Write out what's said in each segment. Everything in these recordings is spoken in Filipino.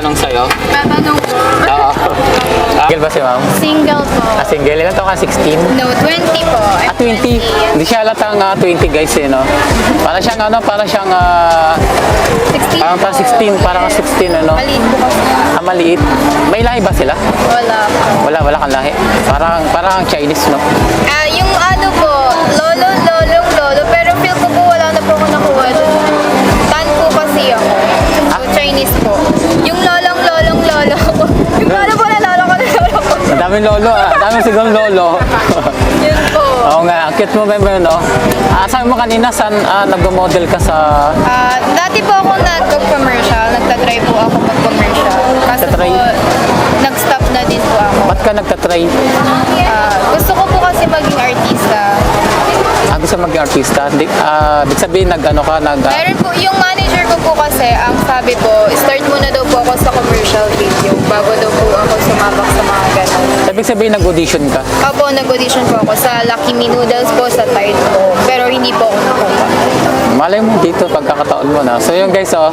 magtanong sa'yo. Tatanong po. Oo. Single ba si ma'am? Single po. Ah, single. Ilan to ka? 16? No, 20 po. I'm Ah, 20. Hindi siya halatang ah, 20 guys eh, no? Para siyang ano, para siyang ah, 16 parang parang 16, parang 16 ano? Maliit po kasi. Ah, maliit. May lahi ba sila? Wala po. Wala, wala kang lahi. Parang, parang Chinese, no? Ah, yung ano po, lolo, lolo, daming lolo, ah. Daming siguro lolo. Yun po. Oo nga, ang cute mo yun, no? Ah, sabi mo kanina, saan ah, nag-model ka sa... Ah, dati po ako nag-commercial, nagtatry po ako mag-commercial. Kaso po, Nagtatry? nag-stop na din po ako. Ba't ka nagtatry? Ah, gusto ko po kasi maging artista. Ah, gusto maging artista? Di, ah, di sabihin, nag-ano ka, nag... Meron po, yung manager ko po kasi, ang sabi po, start muna daw po ako sa commercial video Ibig sabihin, nag-audition ka. Opo, nag-audition po ako sa Lucky Me Noodles po sa Tide po. Pero hindi po ako nakuha. Malay mo dito, pagkakataon mo na. So yun guys, oh,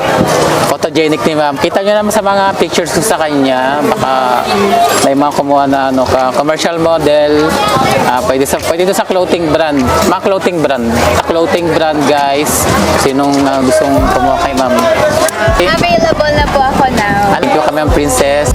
photogenic ni ma'am. Kita nyo naman sa mga pictures ko sa kanya, baka may mga kumuha na ano ka, commercial model, ah, pwede, sa, pwede ito sa clothing brand, mga clothing brand. Sa clothing brand guys, sinong ah, gustong kumuha kay ma'am. Available na po ako now. Alam ko kami ang princess.